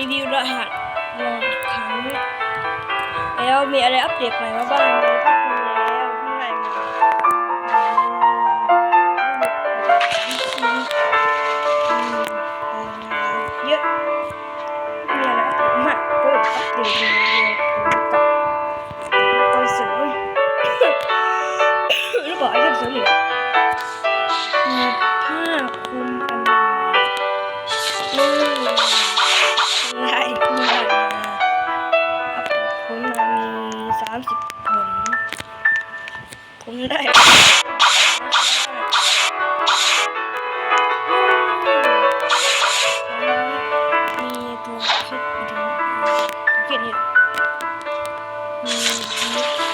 รีวิวรหัสลองอีกครั้ง แล้วมีอะไรอัปเดตใหม่มาบ้างมีภาพคุณแล้วเพิ่งไล่มาเยอะมีอะไรอัปเดตมากโอ้อัปเดตเลยตอนเสริมหรือเปล่าไอเทมเสริม ผมได้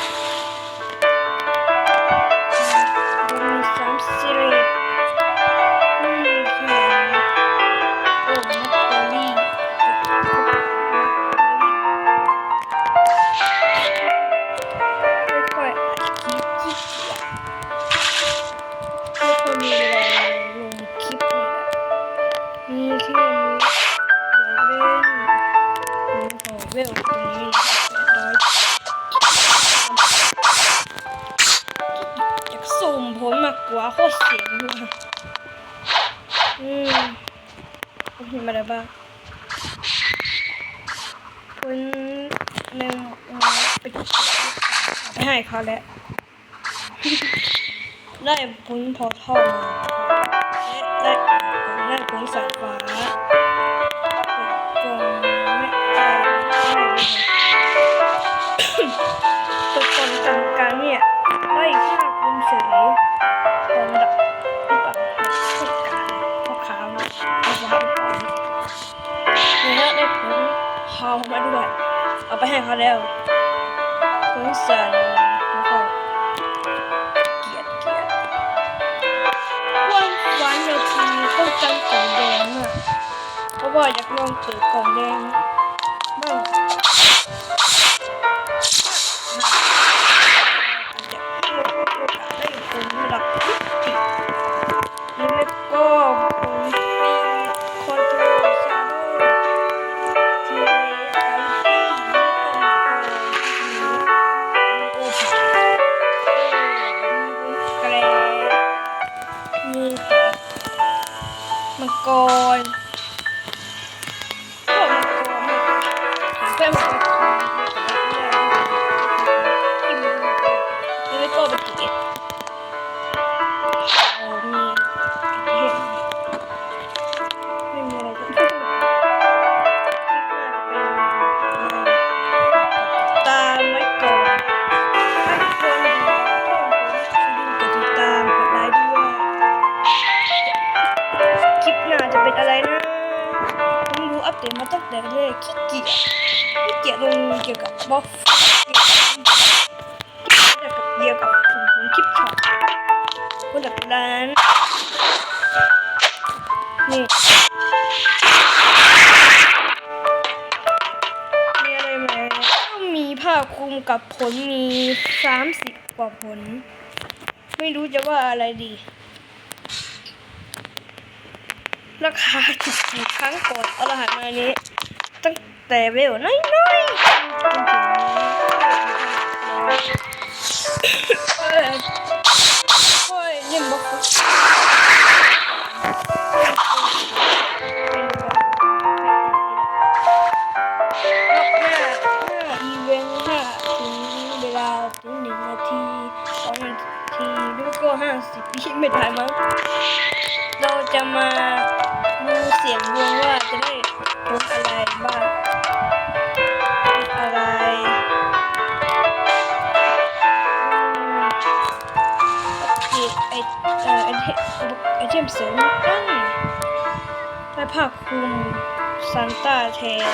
เวลตรงนี้ร้อยอยากสุ่มผลมากกว่าโคตรเสียงด้วยอืมผมเห็นมาแล้วบ้างคนหนึ่งไปไปให้เขาแล้วได้ผลพอท่ามาและได้ผลสายฟ้า ตัวตนกลางกลางเนี่ยได้ค่าคุมเฉยตอนระดับหรือเปล่าพูดกลางพ่อค้ามาเอาไว้ก่อนแล้วได้ผลเฮามาด้วยเอาไปให้เขาแล้วผลสันแล้วก็เกียรติเกียรติวันวันนาทีต้องจำกล่องแดงอะเพราะว่าอยากลองเปิดกล่องแดงบ้าง เพื่อนมั แต่แรกขี้เกียจขี้เกียจลงเกี่ยวกับบล็อกเกี่ยวกับเกี่ยวกับถุงถุงคลิปช็อตคนหลักร้านนี่มีอะไรไหมมีผ้าคลุมกับผลมีสามสิบกว่าผล ไม่รู้จะว่าอะไรดีราคาจุดกี่ครั้งก่อนเอารหัสมานี้ ตั้งแต่เวลน้อยๆจนถึงเอ้ยโอ้ยเล่นบล็อกรอบหน้าหน้าอีเวนต์ห้าถึงเวลาถึงหนึ่งนาทีสองนาทีแล้วก็ห้าสิบวิไม่ทันมั้ง เราจะมาดูเสียงดวง ไอเทมไอเทมเสริมตั้งได้ผ้าคลุมซานต้าแทน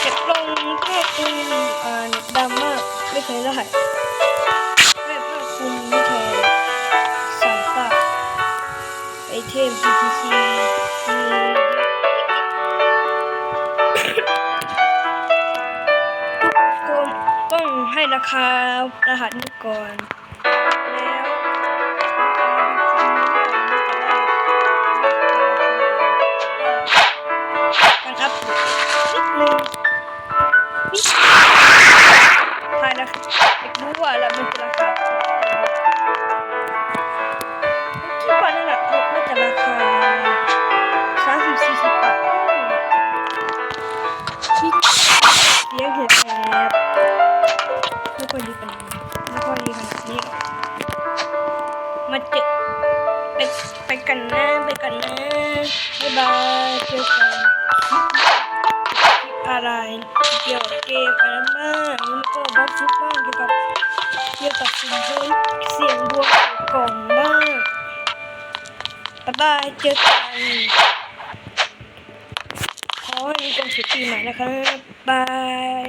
เก็บลงผ้าคลุมอ่าดำมากไม่เคยได้ได้ผ้าคลุมแทนซานต้าไอเทม GTC ก็ต้องให้ราคารหัสนี้ก่อน กันนะไปกันนะบ๊ายบายเจอกันคลิปอะไรเกี่ยวกับเกมอะไรบ้างแล้วก็บล็อกฟุตบ้างเกี่ยวกับเกี่ยวกับสียงดวงเสียงดวงกล่องบ้างบ๊ายบายเจอกันขอให้มีความสุขปีใหม่นะครับบาย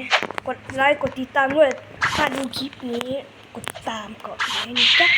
กดไลค์กดติดตามด้วยถ้าดูคลิปนี้กดติดตามก่อนนะจ๊ะ